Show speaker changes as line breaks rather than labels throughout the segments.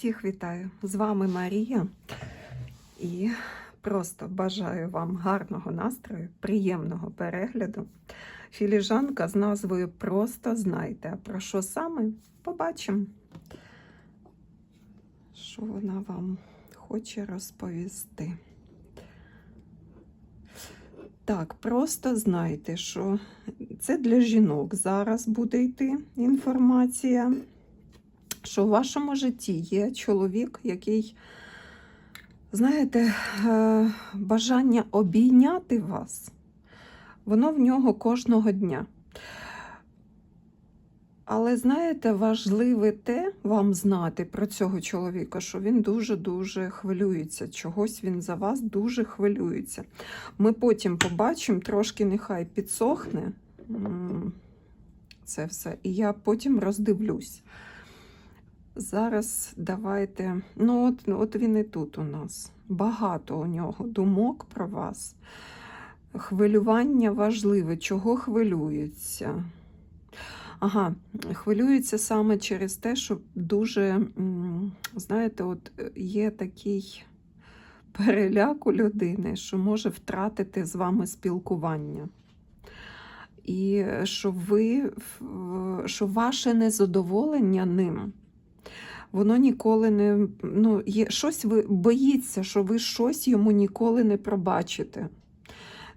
Всіх вітаю! З вами Марія і просто бажаю вам гарного настрою, приємного перегляду. Філіжанка з назвою Просто знайте. А про що саме? Побачимо, що вона вам хоче розповісти. Так, просто знайте, що це для жінок зараз буде йти інформація що в вашому житті є чоловік, який, знаєте, е, бажання обійняти вас, воно в нього кожного дня. Але знаєте, важливе те вам знати про цього чоловіка, що він дуже-дуже хвилюється. Чогось він за вас дуже хвилюється. Ми потім побачимо, трошки нехай підсохне це все, і я потім роздивлюсь. Зараз давайте. Ну, от, от він і тут у нас. Багато у нього думок про вас. Хвилювання важливе. Чого хвилюється? Ага, хвилюється саме через те, що дуже, знаєте, от є такий переляк у людини, що може втратити з вами спілкування. І що ви, що ваше незадоволення ним воно ніколи не ну, є щось ви боїться, що ви щось йому ніколи не пробачите.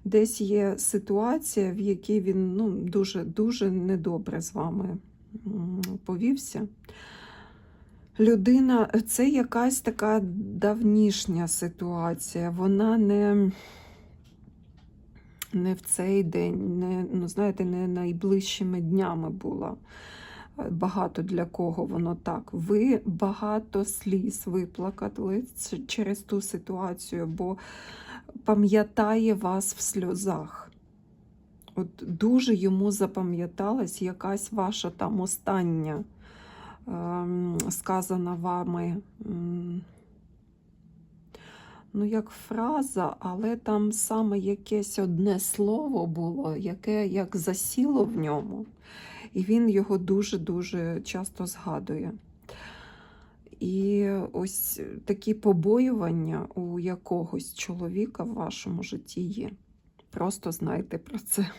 Десь є ситуація, в якій він ну, дуже дуже недобре з вами повівся. Людина, це якась така давнішня ситуація. Вона не, не в цей день, не, ну, знаєте, не найближчими днями була багато для кого воно так. Ви багато сліз виплакали через ту ситуацію, бо пам'ятає вас в сльозах. От дуже йому запам'яталась якась ваша там остання ем, сказана вами. Ну, як фраза, але там саме якесь одне слово було, яке як засіло в ньому і він його дуже-дуже часто згадує. І ось такі побоювання у якогось чоловіка в вашому житті є. Просто знайте про це.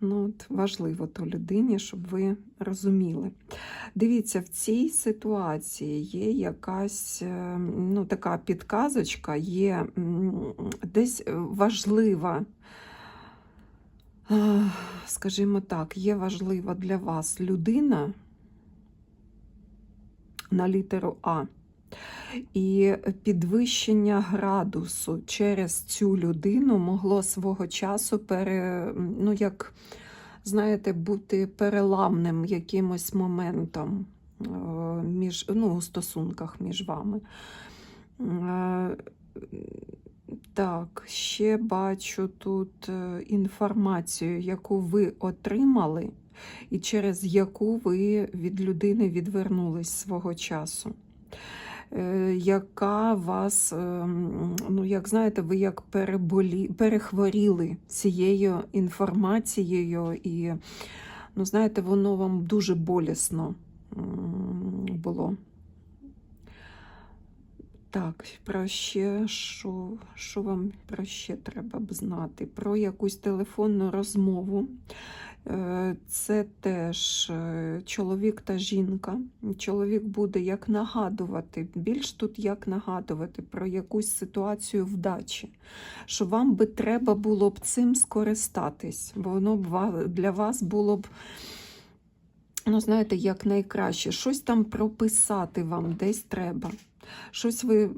Ну, от Важливо то людині, щоб ви розуміли. Дивіться, в цій ситуації є якась е, ну, така підказочка, є десь важлива скажімо так, є важлива для вас людина на літеру А. І підвищення градусу через цю людину могло свого часу пере, ну, як, знаєте, бути переламним якимось моментом е, між, ну, у стосунках між вами. Так, ще бачу тут е, інформацію, яку ви отримали, і через яку ви від людини відвернулись свого часу. Е, Яка вас, е, ну, як знаєте, ви як переболі, перехворіли цією інформацією, і, ну, знаєте, воно вам дуже болісно було. Так, про ще що, що вам про ще треба б знати? Про якусь телефонну розмову. Е, Це теж е, чоловік та жінка. Чоловік буде як нагадувати, більш тут як нагадувати про якусь ситуацію вдачі, що вам би треба було б цим скористатись, бо воно б для вас було б. Ну, знаєте, як найкраще, щось там прописати вам десь треба. Щось ви е,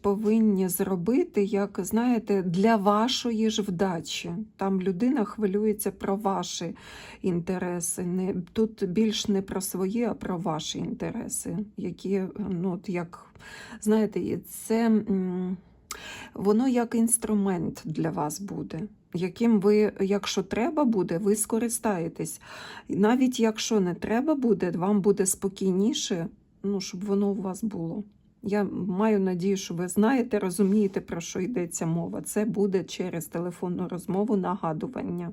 повинні зробити, як знаєте, для вашої ж вдачі. Там людина хвилюється про ваші інтереси. Не, тут більш не про свої, а про ваші інтереси, які, ну, от як, знаєте, це воно як інструмент для вас буде. Яким ви, якщо треба буде, ви скористаєтесь. Навіть якщо не треба буде, вам буде спокійніше, ну, щоб воно у вас було. Я маю надію, що ви знаєте, розумієте, про що йдеться мова. Це буде через телефонну розмову нагадування.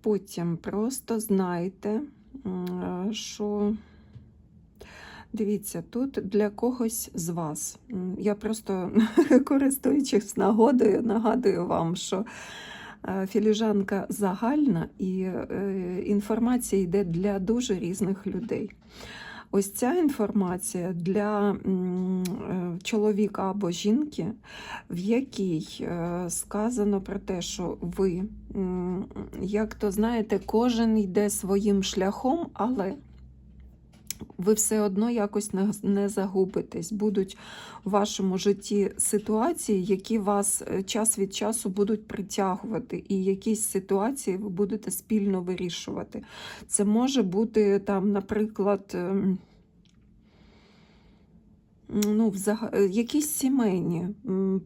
Потім просто знайте, що Дивіться, тут для когось з вас. Я просто користуючись нагодою, нагадую вам, що е, філіжанка загальна і е, інформація йде для дуже різних людей. Ось ця інформація для е, чоловіка або жінки, в якій е, сказано про те, що ви, як то знаєте, кожен йде своїм шляхом, але ви все одно якось не, загубитесь. Будуть в вашому житті ситуації, які вас е, час від часу будуть притягувати, і якісь ситуації ви будете спільно вирішувати. Це може бути там, наприклад. Ну, взага... е, якісь сімейні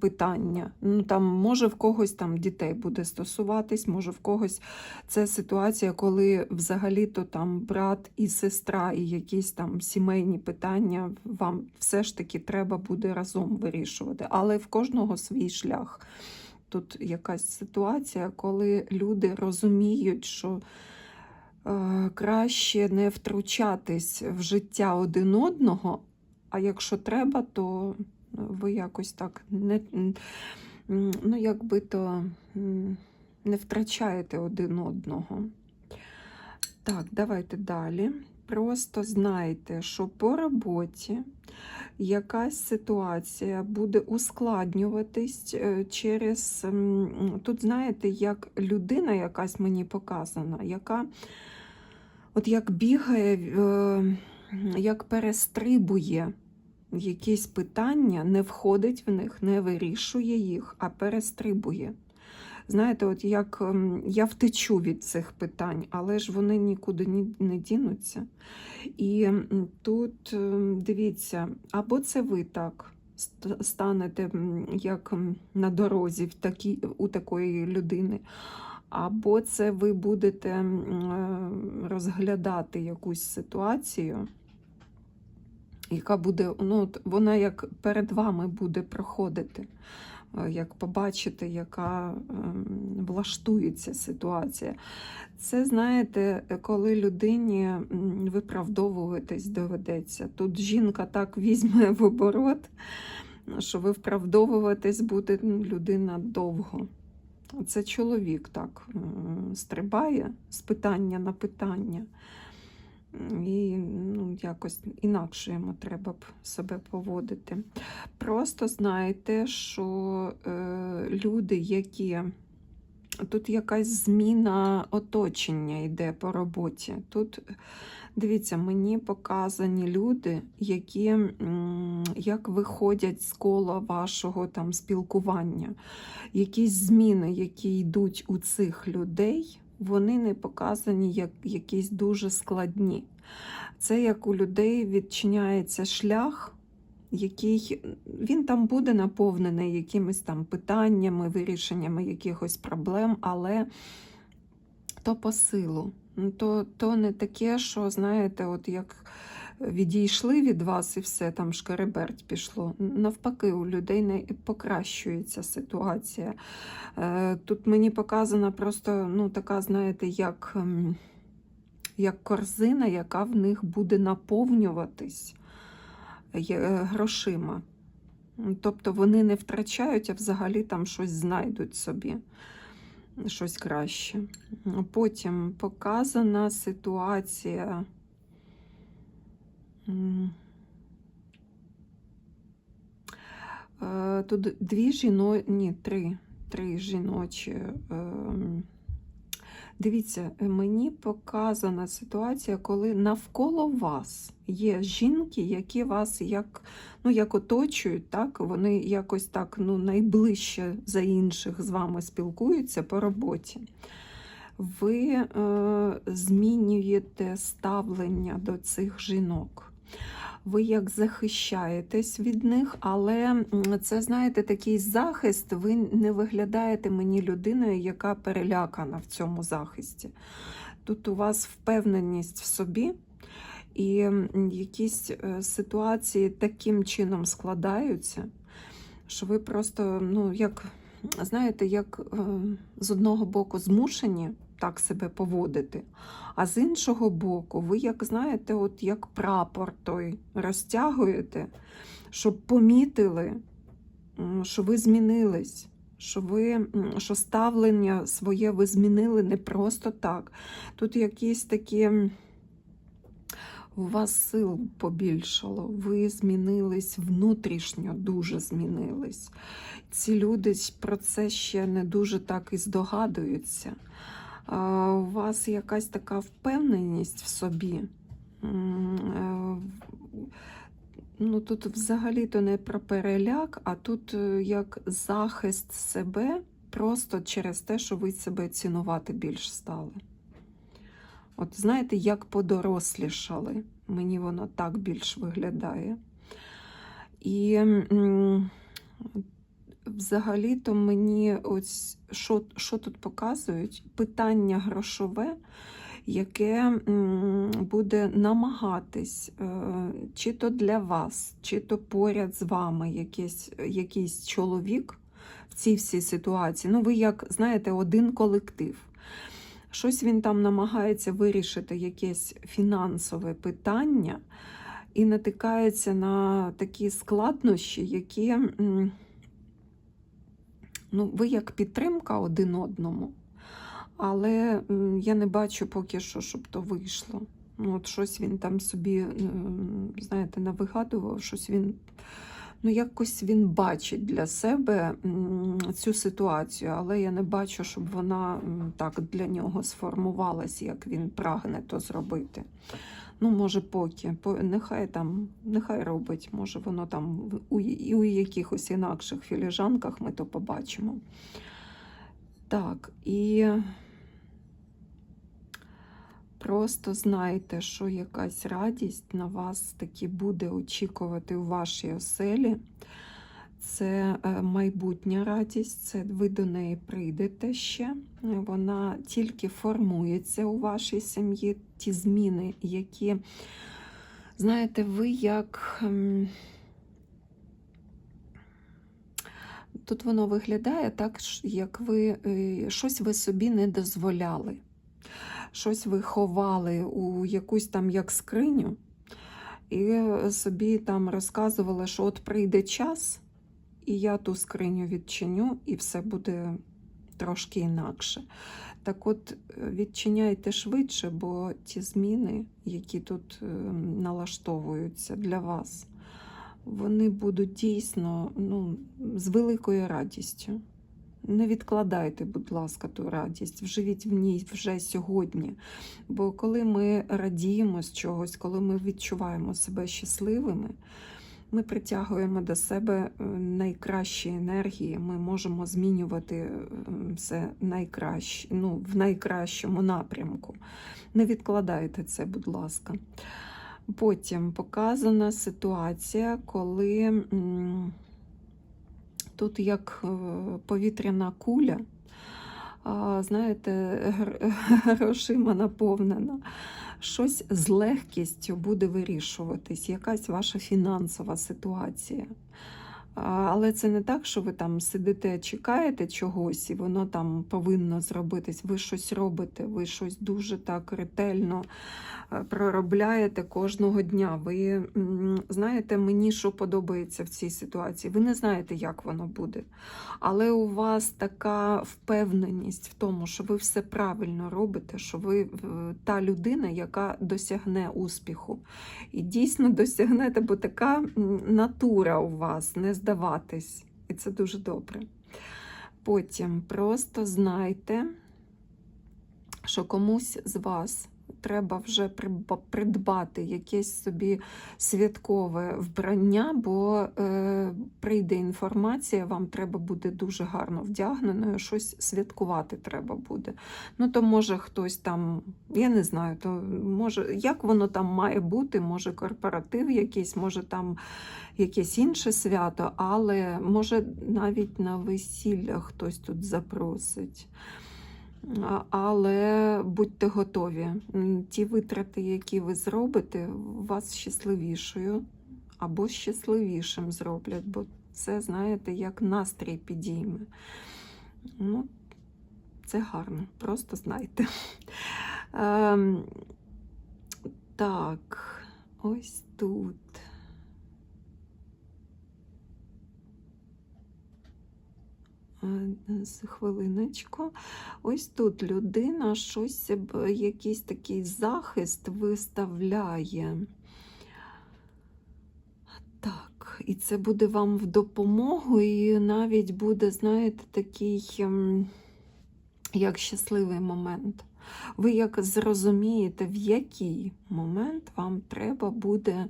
питання. Ну, там, може, в когось там дітей буде стосуватись, може, в когось це ситуація, коли взагалі-то там брат і сестра, і якісь там сімейні питання вам все ж таки треба буде разом вирішувати. Але в кожного свій шлях. Тут якась ситуація, коли люди розуміють, що е, краще не втручатись в життя один одного, а якщо треба, то ви якось так не, ну, якби то не втрачаєте один одного. Так, давайте далі. Просто знайте, що по роботі якась ситуація буде ускладнюватись е, через. Тут, знаєте, як людина якась мені показана, яка от як бігає, е, як перестрибує якісь питання, не входить в них, не вирішує їх, а перестрибує. Знаєте, от як ем, я втечу від цих питань, але ж вони нікуди ні- не дінуться. І тут ем, дивіться, або це ви так станете як на дорозі в такій, у такої людини, або це ви будете е, розглядати якусь ситуацію, яка буде, ну, вона як перед вами буде проходити. Е, Як побачите, яка ем, влаштується ситуація. Це, знаєте, коли людині виправдовуватись доведеться. Тут жінка так візьме в оборот, що виправдовуватись буде ну, людина довго. Це чоловік так стрибає з питання на питання. І ну, якось інакше йому треба б себе поводити. Просто знайте, що е, люди, які тут якась зміна оточення йде по роботі. Тут, дивіться, мені показані люди, які м, як виходять з кола вашого там спілкування. Якісь зміни, які йдуть у цих людей, вони не показані як якісь дуже складні. Це як у людей відчиняється шлях, який він там буде наповнений якимись там питаннями, вирішеннями якихось проблем, але то по силу. Ну, То, то не таке, що, знаєте, от як відійшли від вас і все, там шкереберть пішло. Навпаки, у людей не покращується ситуація. Е, Тут мені показана просто ну, така, знаєте, як, ем, як корзина, яка в них буде наповнюватись е, грошима. Тобто вони не втрачають, а взагалі там щось знайдуть собі, щось краще. Потім показана ситуація. Е, Тут дві жіно... ні, три, три жіночі. ем, Дивіться, мені показана ситуація, коли навколо вас є жінки, які вас як, ну, як оточують, так? вони якось так ну, найближче за інших з вами спілкуються по роботі. Ви е, змінюєте ставлення до цих жінок. Ви як захищаєтесь від них, але це, знаєте, такий захист, ви не виглядаєте мені людиною, яка перелякана в цьому захисті. Тут у вас впевненість в собі, і якісь е, ситуації таким чином складаються, що ви просто, ну, як, знаєте, як е, з одного боку змушені так себе поводити. А з іншого боку, ви, як знаєте, от як прапор той розтягуєте, щоб помітили, що ви змінились, що ви що ставлення своє ви змінили не просто так. Тут якісь такі. У вас сил побільшало, ви змінились внутрішньо, дуже змінились. Ці люди про це ще не дуже так і здогадуються. У вас якась така впевненість в собі. Е, Ну, тут взагалі-то не про переляк, а тут е, як захист себе просто через те, що ви себе цінувати більш стали. От знаєте, як подорослішали. Мені воно так більш виглядає. І взагалі-то мені ось що, що тут показують? Питання грошове, яке буде намагатись, е, чи то для вас, чи то поряд з вами якийсь, якийсь чоловік в цій всій ситуації. Ну, ви як знаєте, один колектив. Щось він там намагається вирішити якесь фінансове питання і натикається на такі складнощі, які ну, ви як підтримка один одному, але я не бачу поки що, щоб то вийшло. Ну, от щось він там собі, знаєте, навигадував, щось він. Ну, якось він бачить для себе цю ситуацію, але я не бачу, щоб вона так для нього сформувалась, як він прагне то зробити. Ну, може, поки. Нехай там, нехай робить, може, воно там у, і у якихось інакших філіжанках ми то побачимо. Так, і просто знайте, що якась радість на вас таки буде очікувати у вашій оселі. Це е, майбутня радість, це ви до неї прийдете ще. Вона тільки формується у вашій сім'ї, ті зміни, які, знаєте, ви як. ем, Тут воно виглядає так, як ви е, щось ви собі не дозволяли. Щось ви ховали у якусь там як скриню, і собі там розказували, що от прийде час, і я ту скриню відчиню, і все буде трошки інакше. Так от, е, відчиняйте швидше, бо ті зміни, які тут е, налаштовуються для вас, вони будуть дійсно ну, з великою радістю. Не відкладайте, будь ласка, ту радість, вживіть в ній вже сьогодні. Бо коли ми радіємо з чогось, коли ми відчуваємо себе щасливими, ми притягуємо до себе е, найкращі енергії, ми можемо змінювати е, все найкраще, ну, в найкращому напрямку. Не відкладайте це, будь ласка. Потім показана ситуація, коли тут як е, повітряна куля, знаєте, грошима наповнена. Щось з легкістю буде вирішуватись, якась ваша фінансова ситуація. Але це не так, що ви там сидите, чекаєте чогось, і воно там повинно зробитись. Ви щось робите, ви щось дуже так ретельно е, проробляєте кожного дня. Ви знаєте, мені що подобається в цій ситуації. Ви не знаєте, як воно буде. Але у вас така впевненість в тому, що ви все правильно робите, що ви та людина, яка досягне успіху. І дійсно досягнете, бо така натура у вас не здаватись. І це дуже добре. Потім просто знайте, що комусь з вас треба вже придбати якесь собі святкове вбрання, бо е, прийде інформація, вам треба буде дуже гарно вдягненою, щось святкувати треба буде. Ну, то може хтось там, я не знаю, то може, як воно там має бути, може корпоратив якийсь, може там якесь інше свято, але може навіть на весілля хтось тут запросить. Але будьте готові. Ті витрати, які ви зробите, вас щасливішою або щасливішим зроблять, бо це, знаєте, як настрій підійме. Ну, це гарно, просто знайте. Ем, так, ось тут. Е, з- Хвилиночку. Ось тут людина щось, якийсь такий захист виставляє. Так, і це буде вам в допомогу, і навіть буде, знаєте, такий ем, як щасливий момент. Ви як зрозумієте, в який момент вам треба буде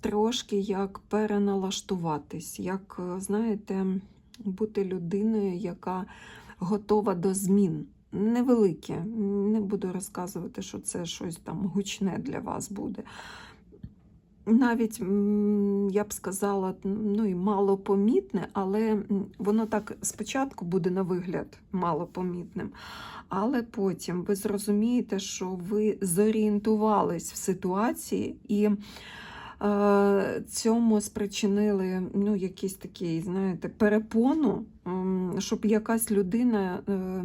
трошки як переналаштуватись, як, е, знаєте, бути людиною, яка готова до змін. Невелике, не буду розказувати, що це щось там гучне для вас буде. Навіть, я б сказала, ну і малопомітне, але воно так спочатку буде на вигляд малопомітним. Але потім ви зрозумієте, що ви зорієнтувались в ситуації і цьому спричинили ну, якийсь такий, знаєте, перепону, щоб якась людина, е,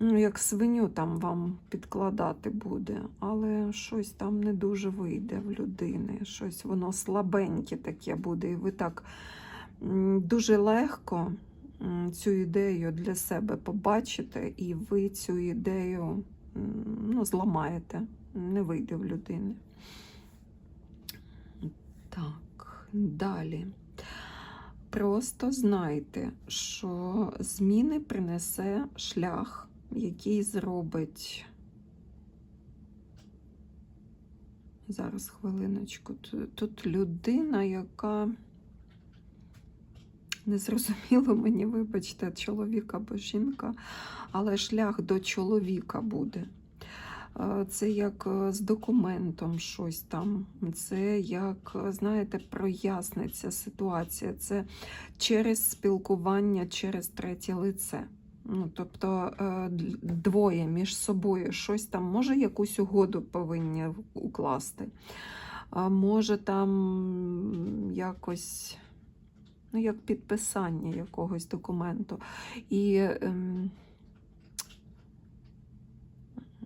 ну, як свиню там вам підкладати буде, але щось там не дуже вийде в людини, щось воно слабеньке таке буде, і ви так дуже легко цю ідею для себе побачите, і ви цю ідею ну, зламаєте, не вийде в людини. Так, далі. Просто знайте, що зміни принесе шлях, який зробить. Зараз хвилиночку. Тут, людина, яка не зрозуміло мені, вибачте, чоловік або жінка, але шлях до чоловіка буде. Це як е, з документом щось там. Це як, е, знаєте, проясниться ситуація. Це через спілкування, через третє лице. Ну, тобто е, двоє між собою щось там, може, якусь угоду повинні укласти. Може там якось, ну, як підписання якогось документу. І ем,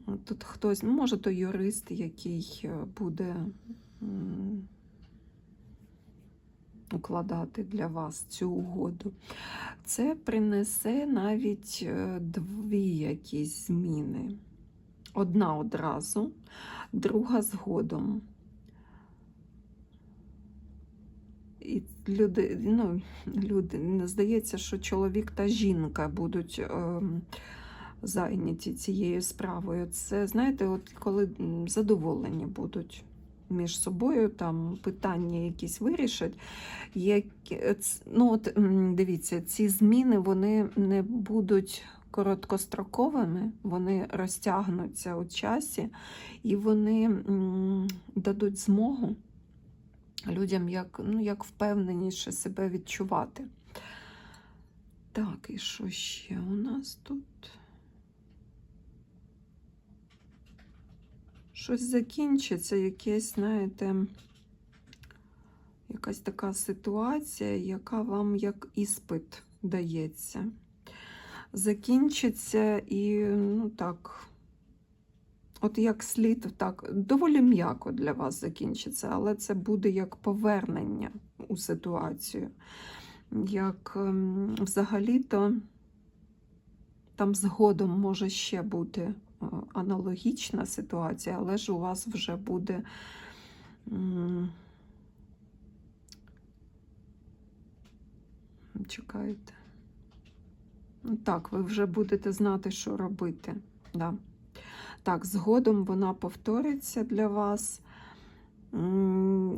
Тут хтось, ну, може, то юрист, який е, буде укладати для вас цю угоду. Це принесе навіть е, дві якісь зміни. Одна одразу, друга згодом. І люди, ну, люди, здається, що чоловік та жінка будуть. ем, зайняті цією справою. Це, знаєте, от коли задоволені будуть між собою, там питання якісь вирішать. Які, ц- ну, от, дивіться, ці зміни вони не будуть короткостроковими, вони розтягнуться у часі і вони дадуть змогу людям як, ну, як впевненіше себе відчувати. Так, і що ще у нас тут? Щось закінчиться, якесь, знаєте, якась така ситуація, яка вам як іспит дається. Закінчиться і, ну так, от як слід, так, доволі м'яко для вас закінчиться, але це буде як повернення у ситуацію. Як ем, взагалі-то там згодом може ще бути аналогічна ситуація, але ж у вас вже буде. м, Чекайте. Ну, Так, ви вже будете знати, що робити. Да. Так, згодом вона повториться для вас.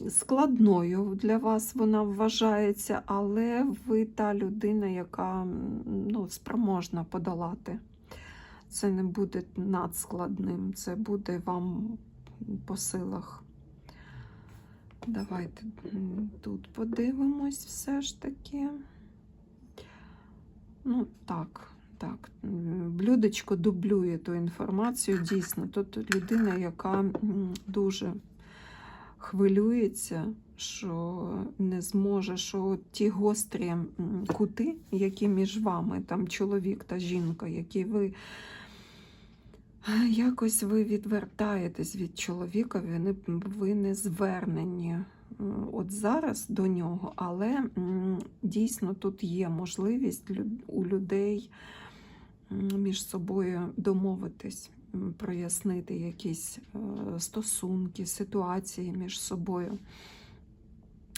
Складною для вас вона вважається, але ви та людина, яка ну, спроможна подолати. Це не буде надскладним, це буде вам по силах. Давайте тут подивимось все ж таки. Ну, так, так. Блюдечко дублює ту інформацію. Дійсно, тут людина, яка дуже хвилюється, що не зможе, що ті гострі кути, які між вами, там чоловік та жінка, які ви якось ви відвертаєтесь від чоловіка, ви не, звернені от зараз до нього, але дійсно тут є можливість у людей між собою домовитись, прояснити якісь е, стосунки, ситуації між собою.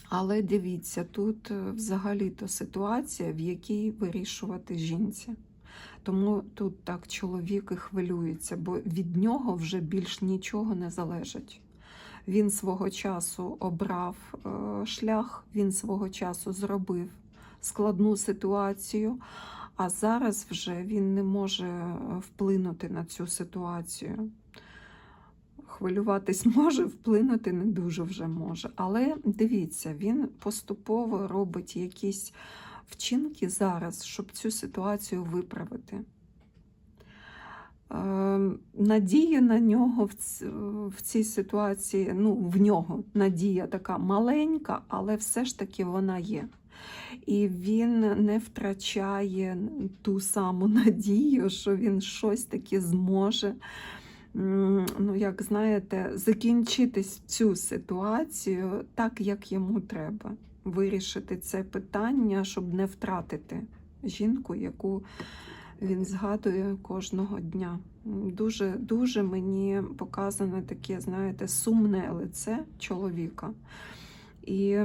Але дивіться, тут е, взагалі-то ситуація, в якій вирішувати жінці. Тому тут так чоловік і хвилюється, бо від нього вже більш нічого не залежить. Він свого часу обрав е, шлях, він свого часу зробив складну ситуацію, а зараз вже він не може е, вплинути на цю ситуацію. Хвилюватись може, вплинути не дуже вже може. Але дивіться, він поступово робить якісь вчинки зараз, щоб цю ситуацію виправити. Е, Надія на нього в цій ситуації, ну, в нього надія така маленька, але все ж таки вона є. І він не втрачає ту саму надію, що він щось таки зможе ну, як знаєте, закінчити цю ситуацію так, як йому треба. Вирішити це питання, щоб не втратити жінку, яку він згадує кожного дня. Дуже, дуже мені показане таке, знаєте, сумне лице чоловіка. І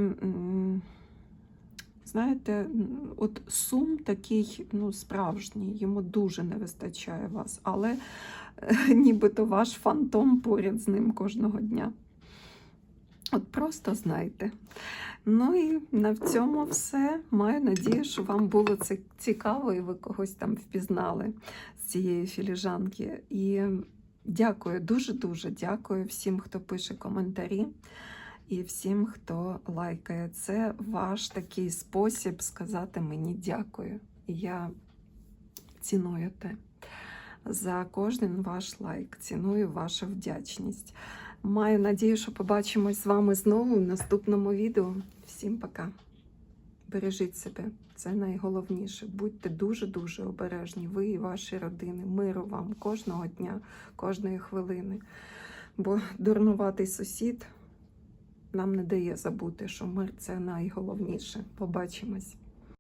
знаєте, от сум такий, ну, справжній, йому дуже не вистачає вас, але е, нібито ваш фантом поряд з ним кожного дня. От просто знайте. Ну і на цьому все. Маю надію, що вам було це цікаво і ви когось там впізнали з цієї філіжанки. І дякую, дуже-дуже дякую всім, хто пише коментарі і всім, хто лайкає. Це ваш такий спосіб сказати мені дякую. Я ціную те. За кожен ваш лайк, ціную вашу вдячність. Маю надію, що побачимось з вами знову в наступному відео. Всім пока. Бережіть себе, це найголовніше. Будьте дуже-дуже обережні, ви і ваші родини. Миру вам кожного дня, кожної хвилини. Бо дурнуватий сусід нам не дає забути, що мир це найголовніше. Побачимось.